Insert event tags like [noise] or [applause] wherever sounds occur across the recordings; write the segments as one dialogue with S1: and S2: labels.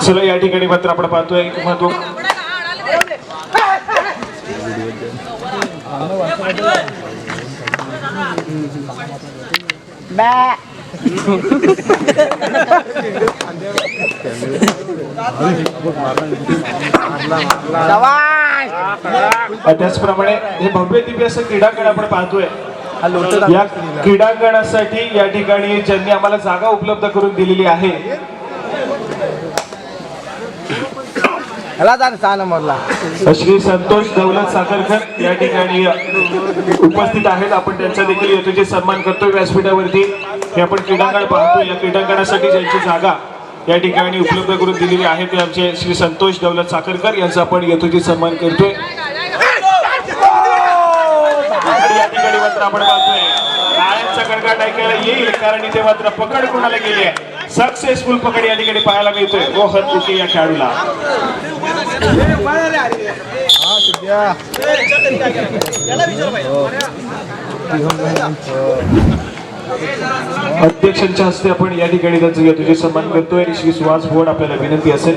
S1: चला या ठिकाणी मात्र आपण पाहतोय एक महत्त्व त्याचप्रमाणे हे भव्य दिव्य असं क्रीडांगण आपण पाहतोय. या क्रीडांगणासाठी या ठिकाणी ज्यांनी आम्हाला जागा उपलब्ध करून दिलेली आहे. श्री संतोष दौलत साखरकर या ठिकाणी उपस्थित आहेत. आपण त्यांचा देखील यथोचित सन्मान करतोय व्यासपीठावरती. हे आपण क्रीडांगण पाहतो या क्रीडांगणासाठी ज्यांची जागा या ठिकाणी उपलब्ध करून दिलेली आहे ते आमचे श्री संतोष दौलत साखरकर यांचा आपण यथोचित सन्मान करतोय आणि या ठिकाणी मात्र आपण पाहतोय टाळ्यांचा ऐकायला येईल कारण इथे मात्र पकड कोणाला गेली आहे? सक्सेसफुल पकड या ठिकाणी पाहायला मिळतोय. मोहन उके या खेळाडूला. अध्यक्षांच्या हस्ते आपण या ठिकाणी त्यांचं यथोचित सन्मान करतोय. श्री सुहास भोड आपल्याला विनंती असेल.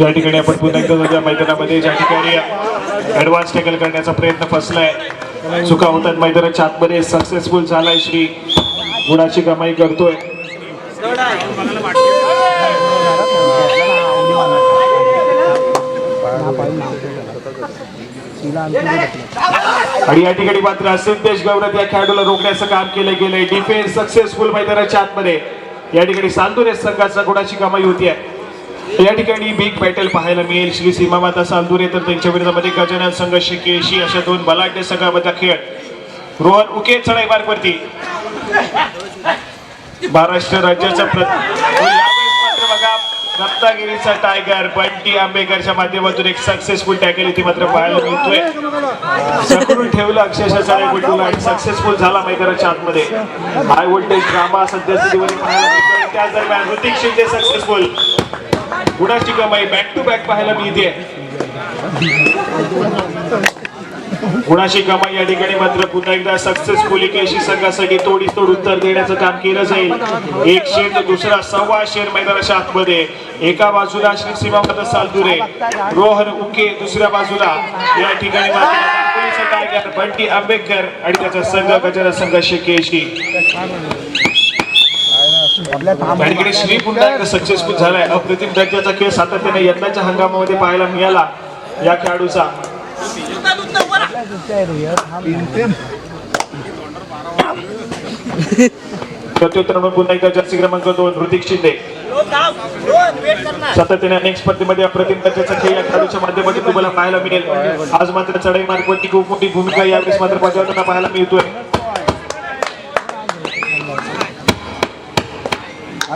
S1: या ठिकाणी आपण पुन्हा एकदा मैदानामध्ये ज्या ठिकाणी ऍडव्हान्स टॅकल करण्याचा प्रयत्न फसलाय चुका होतात मैदानाच्या आतमध्ये. सक्सेसफुल झालाय श्री गुणाची कमाई करतोय. आणि या ठिकाणी मात्र सिद्धेश गौरव या खेळाडूला रोखण्याचं काम केलं गेलंय. डिफेन्स सक्सेसफुल मैदानाच्या आतमध्ये. या ठिकाणी सांदुरे संघाचा गुणाची कमाई होती आहे? या ठिकाणी बिग बॅटल पाहायला मिळेल. श्री सीमामाता सांदुरे तर त्यांच्या विरोधामध्ये गजानन संघ शिकेशी अशा दोन बलाढ्य संघामधला खेळ. रोहन उके चढाई मार्गवरती महाराष्ट्र राज्याचा प्र हो, बघा रत्नागिरीचा टायगर बंटी आंबेकरच्या माध्यमातून एक सक्सेसफुल टॅकल इथे मात्र पाहायला मिळतोय. सकरून ठेवलं अक्षरशः सारे बंटूला आणि सक्सेसफुल झाला मैदानाच्या आतमध्ये. हाय व्होल्टेज ड्रामा सध्या पाहायला मिळतोय. त्याच दरम्यान ऋतिक शिंदे सक्सेसफुल गुणाची कमाई बॅक टू बॅक पाहायला मिळते गुणाशी कमाई या ठिकाणी मात्र पुन्हा एकदा सक्सेसफुली केशी संघासाठी तोडी तोड उत्तर देण्याचं काम केलं जाईल. एक शेर तर दुसरा सव्वा शेर मैदानाच्या आतमध्ये. एका बाजूला श्री सीमापत सालदुरे रोहन उके दुसऱ्या बाजूला. या ठिकाणी बंटी आंबेडकर आणि त्याचा संघ गजरा संघ केशी. श्री पुन्हा एकदा सक्सेसफुल झालाय. अप्रतिम दर्जाचा खेळ सातत्याने यंदाच्या हंगामामध्ये पाहायला मिळाला. या खेळाडूचा. [laughs] प्रत्युत्तर पुन्हा एकदा जर्सी क्रमांक दोन ऋतिक शिंदे. सातत्याने अनेक स्पर्धेमध्ये अप्रतिम दर्जाचा खेळ या खेळाडूच्या माध्यमातून तुम्हाला पाहायला मिळेल. आज मात्र चढाई मार्गवरती खूप मोठी भूमिका यावेळेस मात्र बजावताना पाहायला मिळतोय.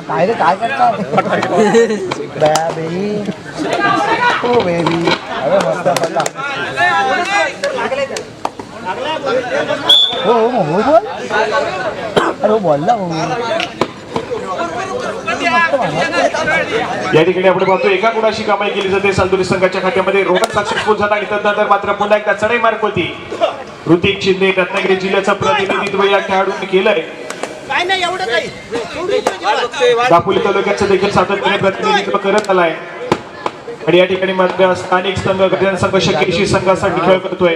S2: काय रे काय करता बेबी हो बेबी अरे मस्त. हो हो हो बोल. अरे हो बोलला हो
S1: या ठिकाणी आपण पाहतो एका गुणाची कमाई केली जाते सालदुरी संघाच्या खात्यामध्ये रोहन सक्सेसफुल झाला आणि त्यानंतर मात्र पुन्हा एकदा चढाई मार्क होती ऋतिक शिंदे रत्नागिरी जिल्ह्याचं प्रतिनिधित्व या खेळाडूंनी केलंय.
S3: काय नाही एवढं काही.
S1: दापोली तालुक्याचं देखील सातत्याने प्रतिनिधित्व करत आलाय. आणि या ठिकाणी मात्र स्थानिक संघ गजानन संघ शकेशी संघासाठी खेळ करतोय.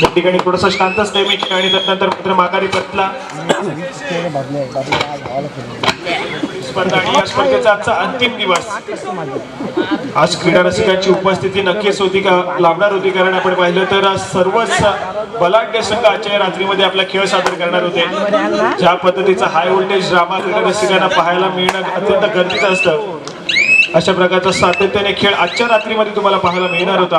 S1: त्या ठिकाणी थोडस शांतच नेहमी मी आणि त्यानंतर मात्र माघारी
S2: पटला
S1: स्पर्धा आणि या स्पर्धेचा आजचा अंतिम दिवस. आज क्रीडा रसिकांची उपस्थिती नक्कीच होती का? लाभणार होती कारण आपण पाहिलं तर आज सर्वच बलाढ्य संघ आजच्या रात्रीमध्ये आपला खेळ सादर करणार होते. ज्या पद्धतीचा हाय व्होल्टेज ड्रामा क्रीडा रसिकांना पाहायला मिळणं अत्यंत गरजेचं असतं. अशा प्रकारचा सातत्याने खेळ आजच्या रात्रीमध्ये तुम्हाला पाहायला मिळणार होता.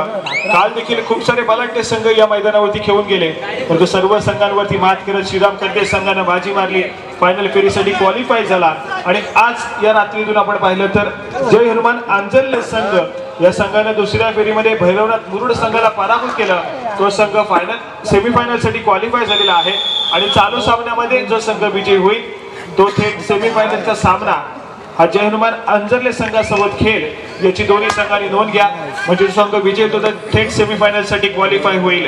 S1: काल देखील खूप सारे बलाढ्य संघ या मैदानावरती खेळून गेले. परंतु सर्व संघांवरती मात करत श्रीराम कंदे संघानं बाजी मारली. फायनल फेरीसाठी क्वालिफाय झाला. आणि आज या रात्रीतून आपण पाहिलं तर जय हनुमान आंजल्य संघ या संघानं दुसऱ्या फेरीमध्ये भैरवनाथ मुरुड संघाला पराभूत केलं. तो संघ फायनल सेमीफायनलसाठी क्वालिफाय झालेला आहे. आणि चालू सामन्यामध्ये जो संघ विजयी होईल तो थेट सेमीफायनलचा सामना हा जय हनुमान अंजरले संघासोबत खेळ. याची दोन्ही संघांनी नोंद घ्या. म्हणजे संघ विजय तो तर थेट सेमीफायनलसाठी क्वालिफाय होईल.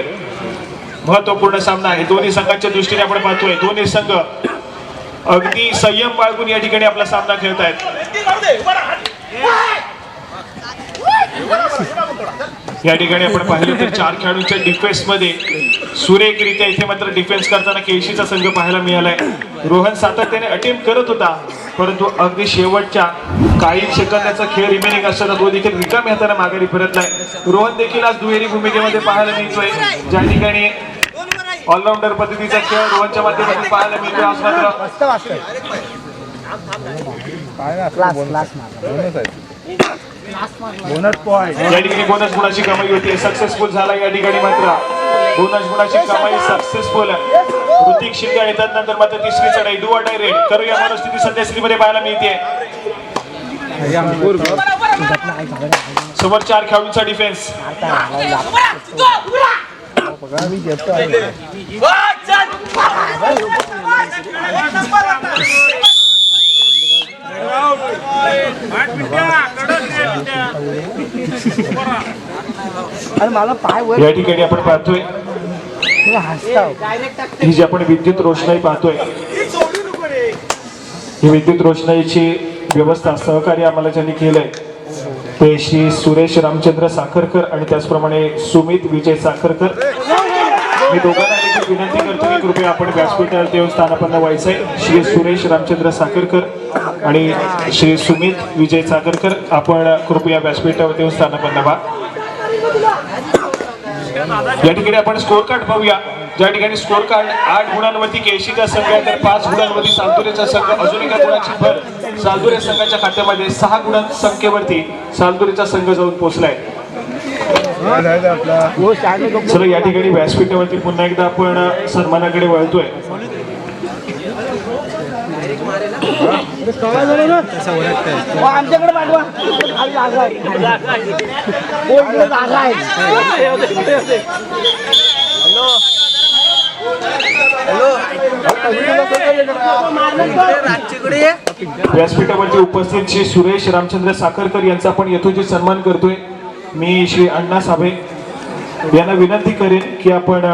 S1: महत्त्वपूर्ण सामना आहे. दोन्ही संघांच्या दृष्टीने आपण पाहतोय. दोन्ही संघ अगदी संयम बाळगून या ठिकाणी आपला सामना खेळत आहेत. या ठिकाणी आपण पाहिलं तर चार खेळाडूंच्या डिफेन्समध्ये सुरेखरित्या इथे मात्र डिफेन्स करताना केळशीचा संघ पाहायला मिळालाय. रोहन सातत्याने अटेम्प्ट करत होता परंतु अगदी शेवटच्या काही सेकंदाचा खेळ रिमेनिंग असताना तो देखील रिकामी हाताने माघारी फिरतलाय रोहन देखील आज दुहेरी भूमिकेमध्ये पाहायला मिळतोय. ज्या ठिकाणी ऑलराऊंडर पद्धतीचा खेळ रोहनच्या माध्यमातून पाहायला मिळतोय. आज मात्र
S2: बोनस पॉईंट
S1: या ठिकाणी बोनस गुणाची कमाई होती सक्सेसफुल झाला या ठिकाणी मात्र बोनस गुणाची कमाई सक्सेसफुल ऋतिक शिंदे आणि त्यानंतर मात्र तिसरी चढाई डू अटाय रेड करू या मनस्थिती सध्या पाहायला मिळते समोर चार खेळाडूंचा डिफेन्स
S2: मी घेतो आहे. अरे मला पाय वर
S1: या ठिकाणी आपण पाहतोय. ही जी आपण विद्युत रोषणाई पाहतोय ही विद्युत रोषणाईची व्यवस्था सहकार्य आम्हाला ज्यांनी केलंय ते श्री सुरेश रामचंद्र साखरकर आणि त्याचप्रमाणे सुमित विजय साखरकर. मी दोघांना विनंती करतो की कृपया आपण व्यासपीठावर देऊन स्थानापन्न व्हायचंय. श्री सुरेश रामचंद्र साखरकर आणि श्री सुमित विजय साखरकर आपण कृपया व्यासपीठावर देऊन स्थानापन्न व्हा. या ठिकाणी आपण स्कोर कार्ड पाहूया ज्या ठिकाणी स्कोर कार्ड आठ गुणांवरती केशीचा संघ आहे तर पाच गुणांवरती सालदुरेचा संघ अजून एका गुणाची भर सालदुरे संघाच्या खात्यामध्ये सहा गुणां संख्येवरती सालदुरेचा संघ जाऊन पोहोचलाय.
S2: हो
S1: या ठिकाणी व्यासपीठावरती पुन्हा एकदा आपण सन्मानाकडे वळतोय.
S2: आमच्याकडे पाठवा
S1: व्यासपीठावरती उपस्थित श्री सुरेश रामचंद्र साखरकर यांचा आपण यथोचित सन्मान करतोय. मी श्री अण्णा साबे यांना विनंती करेन की आपण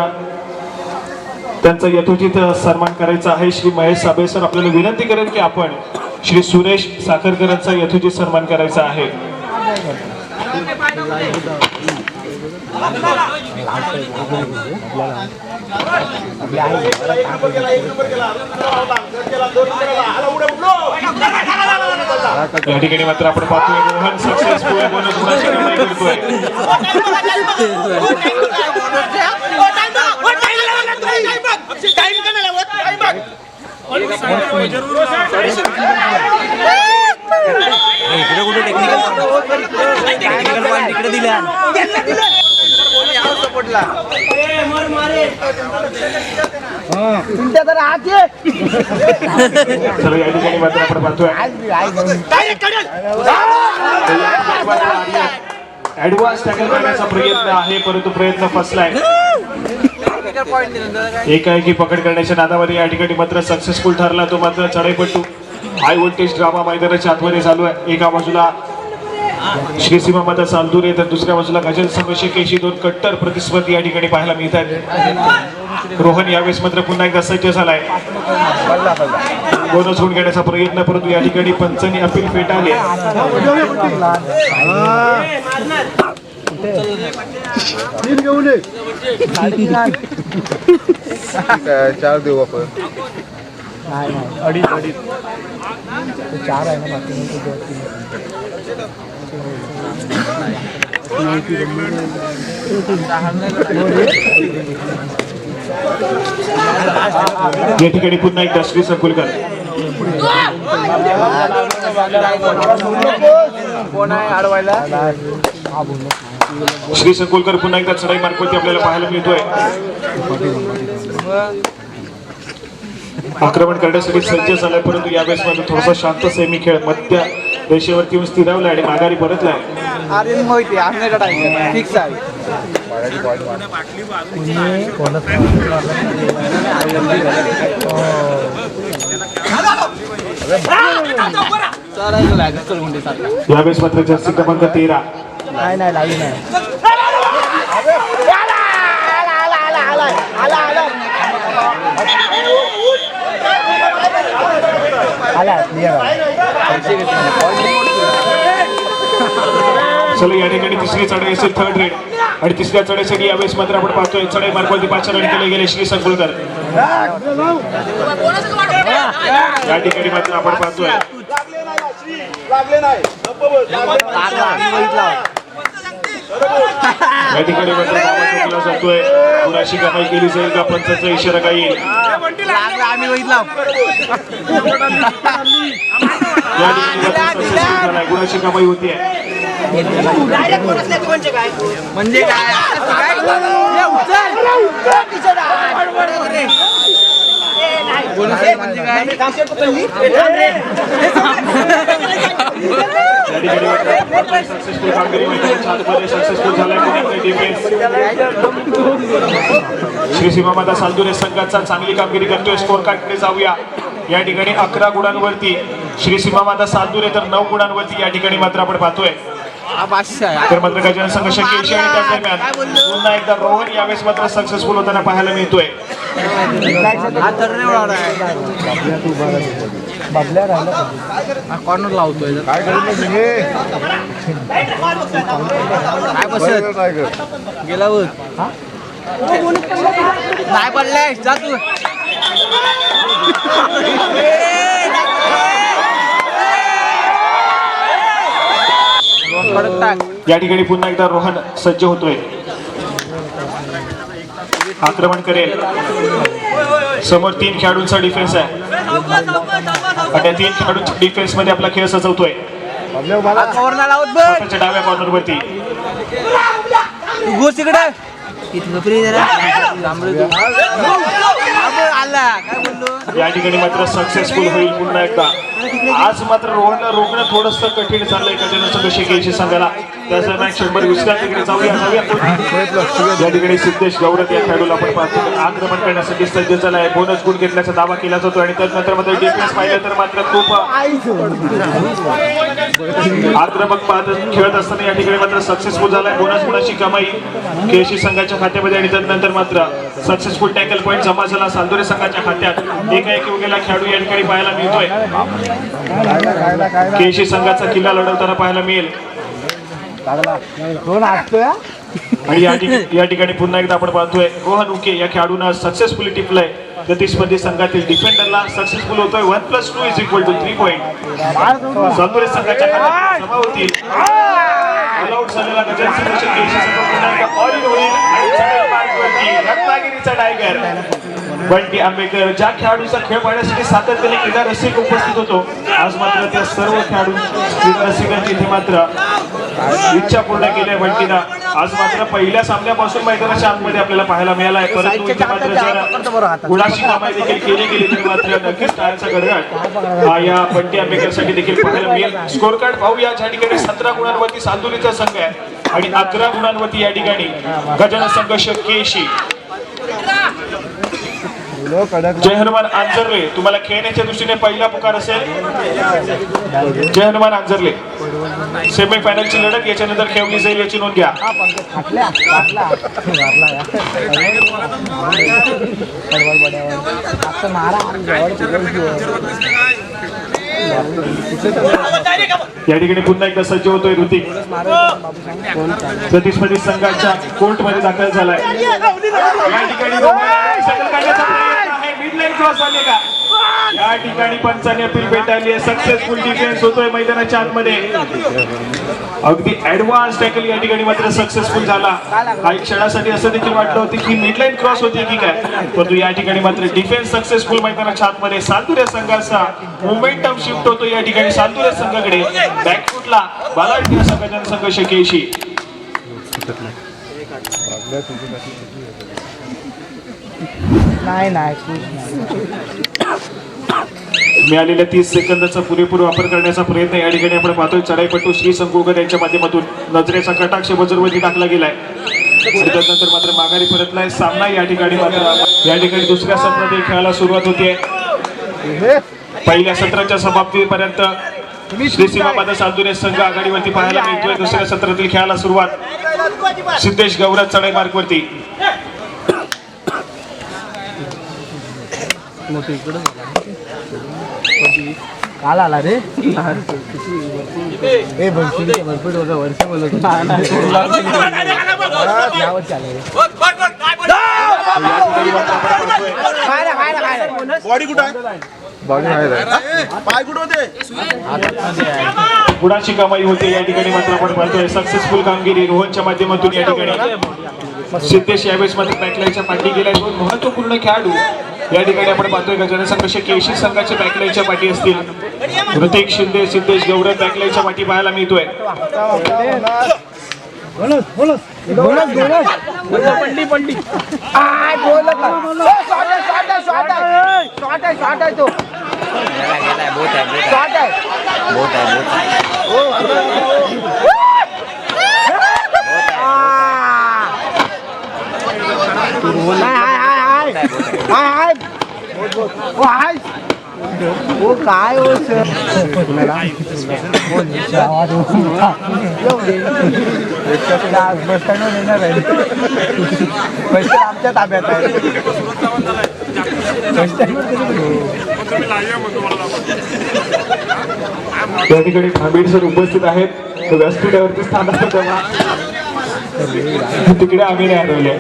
S1: त्यांचा यथोचित सन्मान करायचा आहे. श्री महेश साबे सर आपल्याला विनंती करेन की आपण श्री सुरेश साखरकरांचा यथोचित सन्मान करायचा आहे. या ठिकाणी मात्र आपण पाहतोय रोहन सक्सेसफुल बोनस गुणाची कमाई करतोय
S2: तुमच्या तर आत ये.
S1: चला या ठिकाणी मात्र आपण पाहतोय.
S2: आज जाऊन.
S1: ऍडव्हान्स टॅकल करण्याचा प्रयत्न आहे परंतु प्रयत्न फसलाय. एकाएकी पकड करण्याच्या नादामध्ये या ठिकाणी मात्र सक्सेसफुल ठरला तो मात्र चढाईपट्टू हाय व्होल्टेज ड्रामा मैदानाच्या आतमध्ये चालू आहे. एका बाजूला श्रीसीमा माता चालदूर आहे तर दुसऱ्या बाजूला गजल संघर्ष केशी दोन कट्टर प्रतिस्पर्धी या ठिकाणी पाहायला मिळत आहेत रोहन यावेळेस मात्र पुन्हा एकदा सज्ज झालाय. बोनस होऊन घेण्याचा प्रयत्न परंतु या ठिकाणी पंचांनी अपील फेटाळली
S4: चार देऊ आपण
S2: नाही नाही अडीच अडीच. चार आहे ना बाकी.
S1: या ठिकाणी पुन्हा एकदा श्री संकुलकर.
S2: कोण आहे अडवायला
S1: श्री संकुलकर पुन्हा एकदा चढाई मार्फत आपल्याला पाहायला मिळतोय. आक्रमण करण्यासाठी सज्ज झालाय परंतु यावेळेस मात्र थोडासा शांत सेमी खेळ मध्य रेषेवरती येऊन स्थिरावलाय आणि माघारी परतलाय.
S2: अरे माहिती आम्ही टाकायचं फिक्स आहे.
S1: यावेळेस मात्र जास्ती क्रमांक तेरा.
S2: नाही नाही लावी नाही. आला.
S1: चला या ठिकाणी तिसरी चढाई असेल थर्ड रेड आणि तिसऱ्या चढाईसाठी यावेळेस मात्र आपण पाहतोय चढाई मार्फत पाचशे रन केले गेले श्री संकुलकर. या ठिकाणी मात्र आपण पाहतोय. या ठिकाणी जातोय गुणाशी कमाई केली जाईल का? पंचाचा इशारा काय येईल. गुणाची कमाई
S3: नाही म्हणजे काय
S2: म्हणजे काय काय? ए, उचल. बोनस म्हणजे काय
S1: या ठिकाणी सक्सेसफुल कामगिरी मैदानी सक्सेसफुल झालाय श्री सीमामाता सालदुरे संघाचा चांगली कामगिरी करतोय स्कोर कार्डकडे जाऊया या ठिकाणी अकरा गुणांवरती श्री सीमामाता सालदुरे तर नऊ गुणांवरती या ठिकाणी मात्र आपण पाहतोय.
S2: आहे
S1: तर मात्र गजानन संघ शक्य आणि त्याच दरम्यान पुन्हा एकदा रोहन यावेळेस मात्र सक्सेसफुल होताना पाहायला मिळतोय.
S2: हा कॉर्नर लावतोय
S4: काय हे?
S2: काय बसत?
S4: काय कर?
S2: गेला बघ. नाही पडलाय जा तू.
S1: या ठिकाणी पुन्हा एकदा रोहन सज्ज होतोय आक्रमण करेल समोर तीन खेळाडूंचा डिफेन्स आहे आणि तीन खेळाडूंच्या डिफेन्समध्ये आपला खेळ सजवतोय
S2: हा
S1: डाव्या कॉर्नर वरती.
S2: हा आला काय बोललो
S1: या ठिकाणी मात्र सक्सेसफुल होईल पुन्हा एकदा. आज मात्र रोहनला रोखणं थोडस कठीण चाललंय गजानन संघ शिकेशी संघाला तसं नाही शंभर विश्रांतीकडे जाऊया जाऊया या ठिकाणी सिद्धेश गौरत या खेळाडूला आपण पाहतो. आक्रमण करण्यासाठी सज्ज आहे. बोनस गुण घेतल्याचा दावा केला जातो आणि त्यानंतर मात्र डिफेन्स पाहिलं तर मात्र खूप आक्रमक पाहत खेळत असताना या ठिकाणी मात्र सक्सेसफुल झालाय. बोनस गुणाची कमाई केशी संघाच्या खात्यामध्ये आणि त्यानंतर मात्र सक्सेसफुल टॅकल पॉईंट जमा झाला. सालदोरे संघाच्या खात्यात एका एक गेला खेळाडू या ठिकाणी पाहायला मिळतोय. केशी संघाचा किल्ला लढवताना पाहायला मिळेल.
S2: दोन
S1: आणि या ठिकाणी या ठिकाणी पुन्हा एकदा आपण पाहतोय रोहन उके या खेळाडूनं सक्सेसफुली टिपलंय. प्रतिस्पर्धी संघातील डिफेंडरला सक्सेसफुल होतोय. One plus two is equal to three point संघाच्या सभा होतील. रत्नागिरीचा टायगर बंटी आंबेकर ज्या खेळाडूचा खेळ पाहण्यासाठी सातत्याने क्रीडा रसिक उपस्थित होतो आज मात्र त्या सर्व खेळाडू क्रीडा रसिकांची इथे मात्र इच्छा पूर्ण केली बंटीनं आज मात्र पहिल्या सामन्यापासून मैदानाच्या आतमध्ये आपल्याला पाहायला मिळाला आहे परंतु गुणाची कमाई देखील केली गेली तरी मात्र नक्कीच टाळ्याचा गडगड हा या बंटी आंबेकरसाठी देखील पाहायला मिळेल. स्कोर कार्ड पाहूया ज्या ठिकाणी. सतरा गुणांवरती सातुरीचा संघ आहे आणि अकरा गुणांवरती या ठिकाणी गजानन संघर्ष केशी. जय हनुमान आंजर्ले तुम्हाला खेळण्याच्या दृष्टीने पहिला पुकार असेल. जय हनुमान आंजर्ले सेमी फायनलची लढत याच्यानंतर खेळली जाईल याची नोंद घ्या.
S2: मारा.
S1: या ठिकाणी पुन्हा एकदा सज्ज होतोय ऋतिक. प्रतिस्पर्धी संघाच्या कोर्टमध्ये दाखल झालाय. या ठिकाणी या ठिकाणी पंचाने अपील भेटायली आहे. सक्सेसफुल डिफेन्स होतोय मैदानाच्या आतमध्ये. अगदी ऍडव्हान्स टॅकल या ठिकाणी मात्र सक्सेसफुल झाला. काही क्षणासाठी असं देखील वाटलं होतं की मिडलाईन क्रॉस होती की काय? परंतु या ठिकाणी मात्र डिफेन्स सक्सेसफुल मैदानाच्या आतमध्ये सातुऱ्या संघाचा मोमेंटम शिफ्ट होतो या ठिकाणी सातुऱ्या संघाकडे. बॅकफुटला बालाटी या संघ शकेशी.
S2: नाही नाही.
S1: मिळालेल्या तीस सेकंदाचा पुरेपूर वापर करण्याचा प्रयत्न या ठिकाणी आपण पाहतोय. चढाईपटू श्री संकुळकर यांच्या माध्यमातून नजरेचा कटाक्ष बजरवरती टाकला गेलाय. त्यानंतर मात्र माघारी परतलाय. सामना या ठिकाणी मात्र या ठिकाणी दुसऱ्या सत्रातील खेळाला सुरुवात होतीये. पहिल्या सत्राच्या समाप्तीपर्यंत श्री सीमापादा साधुरे संघ आघाडीवरती पाहायला मिळतोय. दुसऱ्या सत्रातील खेळाला सुरुवात सिद्धेश गौरव चढाई मार्गवरती.
S2: काल आला रे ए भरपूर भरपूर होतं वर्ष बोलत यावत चालेल
S4: बॉडी नाही जात.
S1: कमाई होते या ठिकाणी मात्र आपण पाहतोय. सक्सेसफुल कामगिरी रोहनच्या माध्यमातून या ठिकाणी. सिद्धेश यावेळेस मात्र बॅकलाईनच्या पाठी गेल्या. दोन महत्त्वपूर्ण खेळाडू या ठिकाणी आपण पाहतोय. का जनसंघर्ष केशी संघाच्या बॅकलाईनच्या पाठी असतील. ऋतिक शिंदे सिद्धेश गौरव बॅकलाईनच्या पाठी पाहायला मिळतोय.
S2: बोलस बोलस पडली पडली आय बोल शॉट आहे शॉट आहे शॉट आहे शॉट आहे शॉट आहे तो शॉट आहे हाय हाय हाय हाय ओ हाय हो काय हो सर बस स्टँडवर येणार आहे पैसे आमच्या ताब्यात आहे
S1: या ठिकाणी खांबीड सर उपस्थित आहेत. तर व्यासपीठावरती स्थानावर तिकडे आम्ही नाही हरवले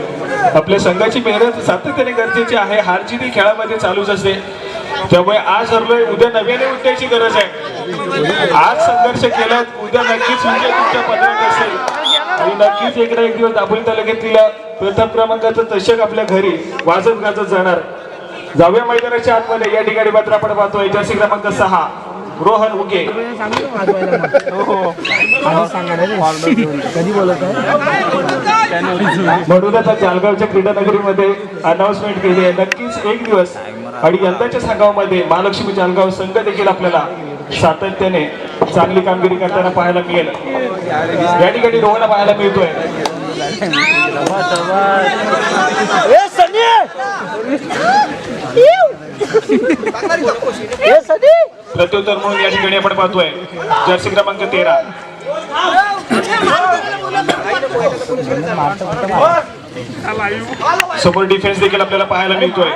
S1: आपल्या संघाची मेहनत सातत्याने गरजेची आहे. हार जीत खेळामध्ये चालूच असते. त्यामुळे आज हरलोय उद्या नव्याने उठण्याची गरज आहे. आज संघर्ष केलात उद्या नक्कीच विजय तुमच्या पदरात असेल. आणि नक्कीच एक ना एक दिवस दापोली तालुक्यातील प्रथम क्रमांकाचं चषक आपल्या घरी वाजत गाजत जाणार. जाऊया मैदानाच्या आतमध्ये. या ठिकाणी मात्र आपण पाहतोय जर्सी क्रमांक सहा रोहन उके
S2: कधी बोलत
S1: म्हणूनच जालगावच्या क्रीडा नगरीमध्ये अनाउन्समेंट केली आहे. नक्कीच एक दिवस आणि यंदाच्या संघामध्ये महालक्ष्मी जालगाव संघ देखील आपल्याला सातत्याने चांगली कामगिरी करताना पाहायला मिळेल. या ठिकाणी रोहन पाहायला मिळतोय. प्रत्युत्तर म्हणून या ठिकाणी आपण पाहतोय. जर्सी क्रमांक तेरा. समोर डिफेन्स देखील आपल्याला पाहायला मिळतोय.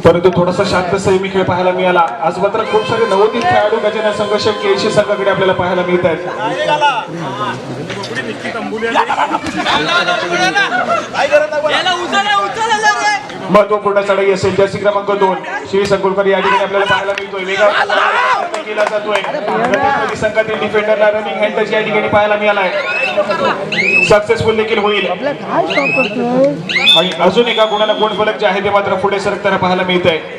S1: परंतु थोडासा शांत संयमी खेळ पाहायला मिळाला. आज मात्र खूप सारे नवोदित खेळाडू गजानन संघर्ष केळशी संघाकडे आपल्याला पाहायला मिळत आहेत. महत्त्वपूर्ण चढाई असेल जर्सी क्रमांक दोन. श्री संकुलकर या ठिकाणी आपल्याला पाहायला मिळतोय. वेगळा केला जातोय. संघातील डिफेंडरला रनिंग हँड टच या ठिकाणी पाहायला मिळालाय. सक्सेसफुल देखील होईल. आणि अजून एका गुणाला गुणफलक जे आहे ते मात्र पुढे सरकताना पाहायला मिळत आहे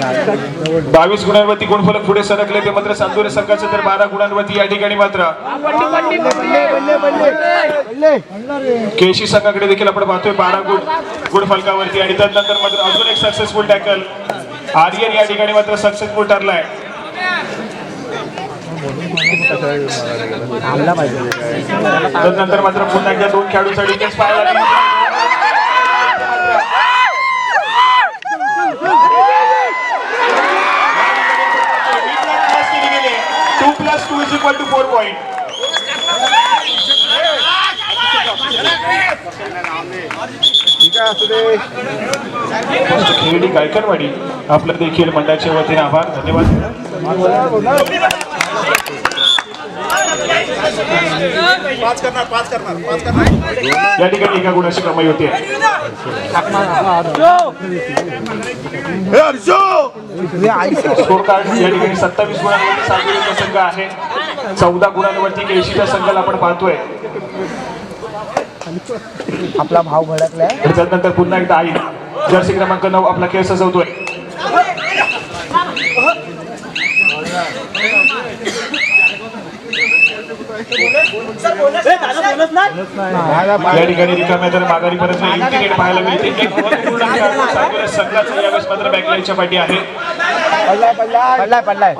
S1: बावीस गुणांवरती गुणफलक पुढे सरकले ते मात्र सातुरे संघाचे तर बारा गुणांवरती या ठिकाणी मात्र. केशी संघाकडे देखील आपण पाहतोय बारा गुण गुणफलकावरती आणि त्यानंतर मात्र अजून एक सक्सेसफुल टॅकल आर्यन या ठिकाणी मात्र सक्सेसफुल ठरलाय. त्यानंतर मात्र पुन्हा एकदा दोन खेळाडूसाठी डिफेन्स पाहायला मिळतो. Two plus two is equal to four point
S4: ठीक आहे असू दे.
S1: गायकरवाडी आपलं देखील मंडळाच्या वतीने आभार. धन्यवाद.
S4: पाच करणार पाच करणार पाच करणार.
S1: या ठिकाणी एका गुणाची कमाई होते. स्कोर कार्ड या ठिकाणी सत्तावीस गुणांवरती सांगलीचा संघ आहे. चौदा गुणांवरती केशीचा संघाला आपण पाहतोय.
S2: आपला भाव भडकलाय.
S1: आणि त्यानंतर पुन्हा एकदा आई जर्सी क्रमांक नऊ आपला खेळ सजवतोय. या ठिकाणी रिकाम्या तर माघारी परत इंटिग्रेट पाहायला मिळते. संघाचा यावेळेस मात्र बॅकलाईनच्या पाठी आहे.
S2: पडलाय पडलाय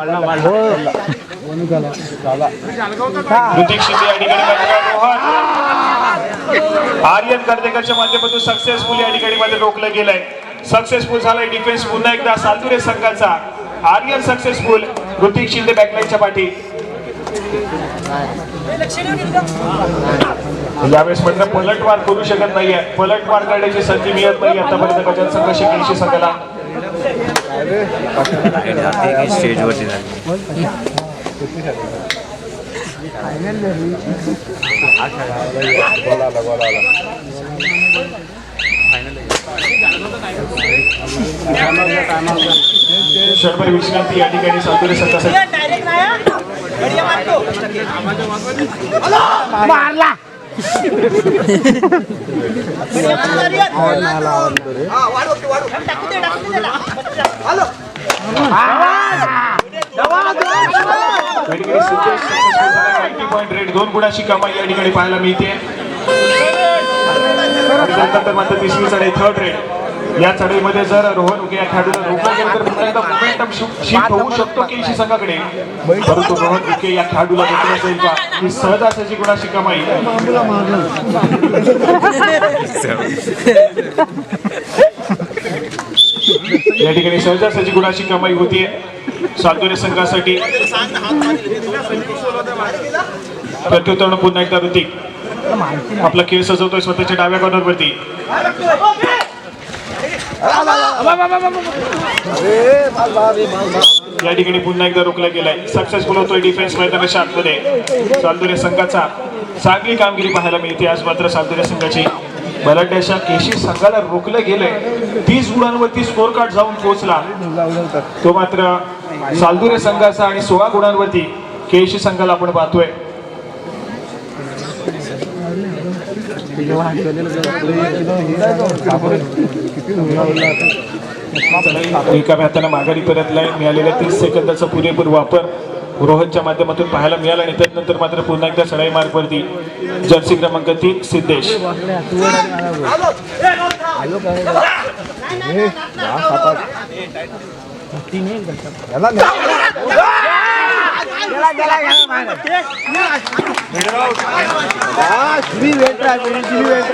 S1: ऋतिक शिंदे या ठिकाणी मात्र रोहन आर्यन कर्देकरच्या माध्यमातून सक्सेसफुल या ठिकाणी मध्ये रोखलं गेलंय. सक्सेसफुल झालाय डिफेन्स पुन्हा एकदा सातुरे संघाचा. आर्यन सक्सेसफुल ऋतिक शिंदे बॅकलाईनच्या पाठी. पलटवार करू शकत नाहीये. पलटवार करण्याची संधी मिळत नाही आतापर्यंत गजन संघ शेकेशी संघाला.
S5: स्टेजवरती
S1: शर्भर विश्रांती या संघासाठी.
S2: मारला.
S3: हा वाढव की वाढव. टाकू दे टाकू दे हॅलो
S1: या ठिकाणी सुकेश successful झाला. 90 point rate. दोन गुणाची कमाई या ठिकाणी पाहायला मिळते. आणि मात्र तिसरी चढाई थर्ड रेड या चढाईमध्ये जर रोहन उके या खेळाडूला रोखलं गेलं तर पुन्हा एकदा मोमेंटम शिफ्ट होऊ शकतो केशी संघाकडे. परंतु रोहन उके या खेळाडूला रोखलं जाईल का? ही सहज असायची गुणाची कमाई? [laughs] या ठिकाणी सहजासहजी गुणाची कमाई होतीये? सातोरे संघासाठी. प्रत्युत्तर पुन्हा एकदा ऋतिक. आपला खेळ सजवतोय स्वतःच्या डाव्या कॉर्नरवरती या ठिकाणी पुन्हा एकदा रोखला गेलाय. सक्सेसफुल होतोय डिफेन्स मैदानाच्या आतमध्ये सालदुरे संघाचा चांगली कामगिरी पाहायला मिळते. आज मात्र सालदुरे संघाची बलाढ्याच्या केशी संघाला रोखलं गेलंय. तीस गुणांवरती स्कोर कार्ड जाऊन पोहोचला. तो मात्र सालदुरे संघाचा आणि सोळा गुणांवरती केशी संघाला आपण पाहतोय. रिकाम्या हाताने माघारी परतलाय मिळालेल्या तीस सेकंदाचा पुरेपूर वापर रोहनच्या माध्यमातून पाहायला मिळाला आणि त्यानंतर मात्र पुन्हा एकदा सडाई मार्गवरती जर्सी क्रमांक तीन सिद्धेश
S2: तुम्ही वेट तुम्ही वेट वेट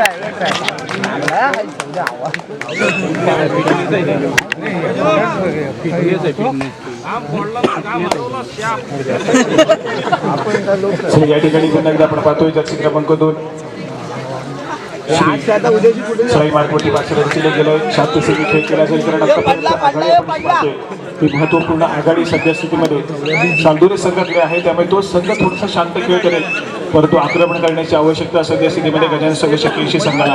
S1: या ठिकाणी पुन्हा एकदा आपण पाहतोय जर्सी क्रमांक दोन सळाई मार्गवरती पाचशे केलं गेलं सिंग खेळ केला असेल कारण आघाडी ही महत्त्वपूर्ण आघाडी सध्या स्थितीमध्ये चांदुरे संघाकडे आहे त्यामुळे तो संघ थोडासा शांत खेळ करेल. परंतु आक्रमण करण्याची आवश्यकता सध्या स्थितीमध्ये गजानन संघ शक्यशी संघाला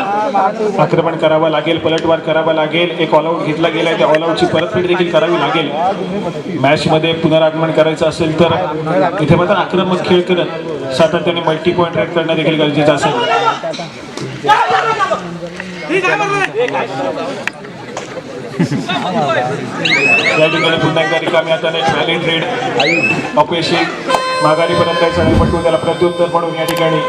S1: आक्रमण करावं लागेल पलटवार करावा लागेल एक ऑलआउट घेतला गेलाय त्या ऑलआउटची परतफेड देखील करावी लागेल. मॅचमध्ये पुनरागमन करायचं असेल तर इथे मात्र आक्रमक खेळ करत सातत्याने मल्टी पॉईंट रेट करणं देखील गरजेचं असेल. या ठिकाणी पुन्हा एकदा रिकामी हाताने व्हॅलिड रेड अपयशी माघारीपर्यंत सगळे पटवून नाही त्याला प्रत्युत्तर म्हणून या ठिकाणी.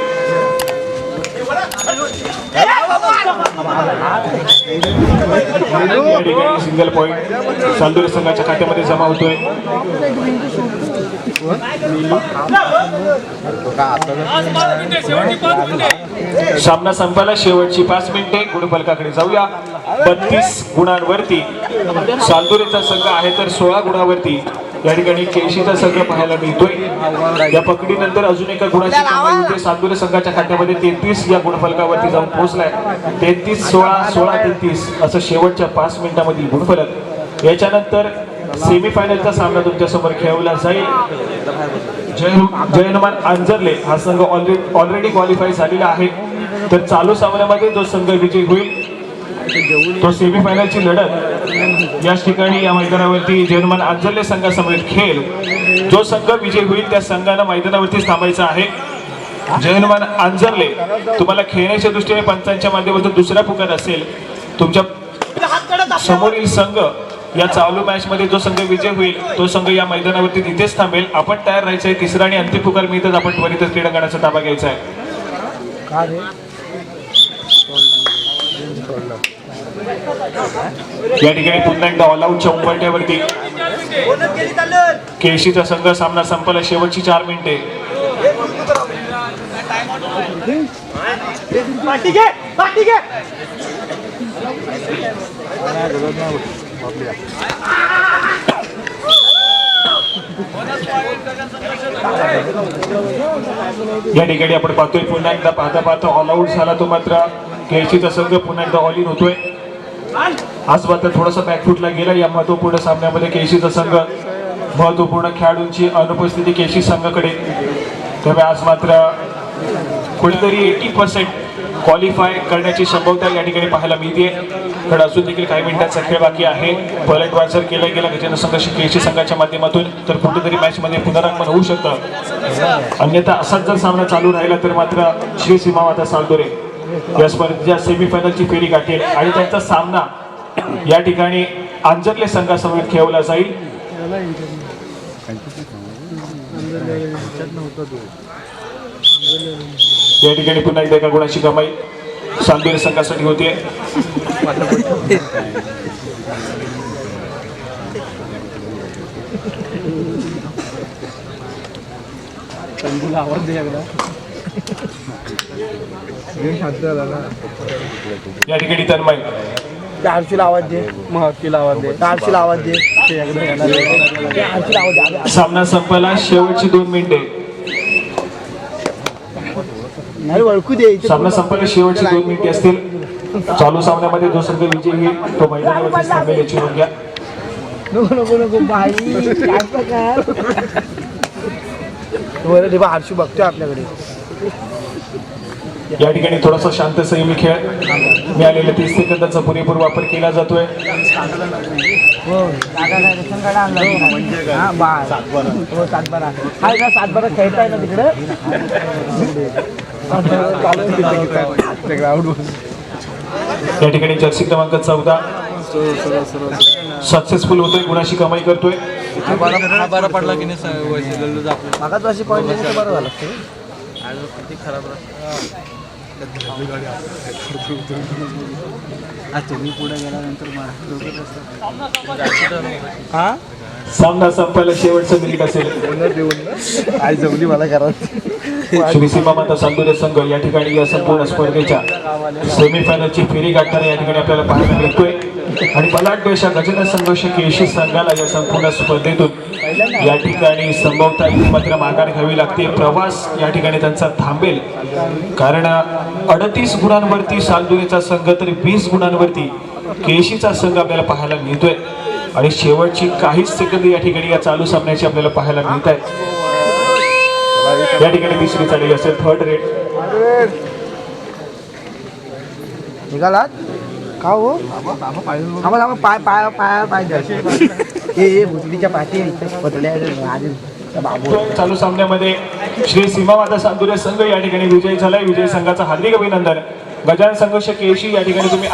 S1: सिंगल पॉईंट चांदूर संघाच्या खात्यामध्ये जमा होतोय. सामना संपायला शेवटची पाच मिनिटे. गुणफलकाकडे जाऊया. बत्तीस गुणांवरती. चांदुरेचा संघ आहे तर सोळा गुणावरती. या ठिकाणी केशीचा संघ पाहायला मिळतोय. या पकडीनंतर अजून एका गुणाची कमाई होते. संघाच्या खात्यामध्ये तेहतीस या गुणफलकावरती जाऊन पोहोचलाय. तेहतीस सोळा सोळा तेहतीस असं शेवटच्या पाच मिनिटांमधील गुणफलक. याच्यानंतर सेमीफायनलचा सामना तुमच्यासमोर खेळवला जाईल. जय जय हनुमान आंजर्ले. हा संघ ऑलरेडी ऑलरेडी क्वालिफाय झालेला आहे. तर चालू सामन्यामध्ये जो संघ विजयी होईल तो सेमीफायनलची लढत याच ठिकाणी या मैदानावरती जय हनुमान आंजर्ले खेळ. जो संघ विजय होईल त्या संघाला मैदानावरतीच थांबायचा आहे. जय आंजरले तुम्हाला खेळण्याच्या दृष्टीने पंचांच्या माध्यमातून दुसरा पुकार असेल. तुमच्या समोरील संघ या चालू मॅच मध्ये जो संघ विजय होईल तो संघ या मैदानावरती तिथेच थांबेल. आपण तयार राहायचं आहे तिसरा आणि अंतिम पुकार मिळतच. आपण त्वरितच क्रीडांगणाचा ताबा घ्यायचा आहे. या ठिकाणी पुन्हा एकदा ऑल आऊटच्या उंबरट्यावरती केशीचा संघ सामना संपला. शेवटची चार मिनिटे. या ठिकाणी आपण पाहतोय पुन्हा एकदा पाहता पाहता ऑल आऊट झाला तो मात्र. केशीचा संघ पुन्हा एकदा ऑल इन होतोय. आज मात्र थोडासा बॅकफूटला गेला. या महत्त्वपूर्ण सामन्यामध्ये केशीचा संघ महत्त्वपूर्ण खेळाडूंची अनुपस्थिती केशी संघाकडे. त्यामुळे आज मात्र कुठेतरी एटी पर्सेंट क्वालिफाय करण्याची संभवता या ठिकाणी पाहायला मिळते पण अजून देखील काही मिनिटांचा खेळ बाकी आहे. पलटवार जर केला गेला गजेंद्र संघ केशी संघाच्या माध्यमातून तर कुठेतरी मॅचमध्ये पुनरागमन होऊ शकतं. अन्यथा असाच जर सामना चालू राहिला तर मात्र श्री सीमा माता सालदोरे. या स्पर्धेच्या सेमीफायनलची फेरी गाठेल. आणि त्यांचा सामना या ठिकाणी आंजर्ले संघासमोर खेळवला जाईल. या ठिकाणी पुन्हा एकदा एका गुणाची कमाई सालदोरे संघासाठी होते. या ठिकाणी तन्मय.
S2: आरशीला आवाज दे महत्तीला आवाज दे आरशीला आवाज दे. आरशीला आवाज दे
S1: सामना संपला शेवटची दोन मिनिटे.
S2: नाही ओळखू दे
S1: सामना संपला शेवटची दोन मिनिटे असतील. चालू सामन्यामध्ये जो संघ विजयी होईल तो मैदानावरती थांबेल याची नोंद घ्या.
S2: नको नको नको बाई. आरशी बघतोय आपल्याकडे.
S1: या ठिकाणी थोडासा शांत संयमी खेळ. मिळालेल्या तीस सेकंदाचा पुरेपूर वापर केला जातोय.
S2: हो हा हो खेळताय ना तिकडे
S1: या ठिकाणी जर्सी क्रमांक चौदा. सक्सेसफुल होतोय गुणाशी कमाई करतोय.
S6: बरा पडला की नाही वैसे गल्लू आपलं.
S2: मागात अशी पॉईंट बरं झालं.
S6: खराब
S2: हा?
S1: सामना संपायला शेवटचं मिनिट असेल.
S2: आई जमली मला करा
S1: श्री सीमा माता सांदुरे संघ या ठिकाणी या संपूर्ण स्पर्धेच्या सेमीफायनलची फेरी गाठताना या ठिकाणी आपल्याला पाहायला मिळतोय. आणि बलाढ्य अशा गजन संघर्ष केशी संघाला या संपूर्ण स्पर्धेतून या ठिकाणी संभवता मात्र माघार घ्यावी लागते. प्रवास या ठिकाणी त्यांचा थांबेल. कारण अडतीस गुणांवरती सालदुरेचा संघ तर वीस गुणांवरती केशीचा संघ आपल्याला पाहायला मिळतोय. आणि शेवटची काहीच सेकंद या ठिकाणी या चालू सामन्याची आपल्याला पाहायला मिळत आहे या ठिकाणी तिसरी चालली असेल थर्ड रेट
S2: निघालात? का हो? पाय पाय पाय पाय द्यायचे पाठी पतल्या बाबू
S1: चालू सामन्यामध्ये श्री सीमा माता सांदुरे संघ या ठिकाणी विजयी झालाय. विजयी संघाचा हार्दिक अभिनंदन. गजान संघर्ष केशी या ठिकाणी तुम्ही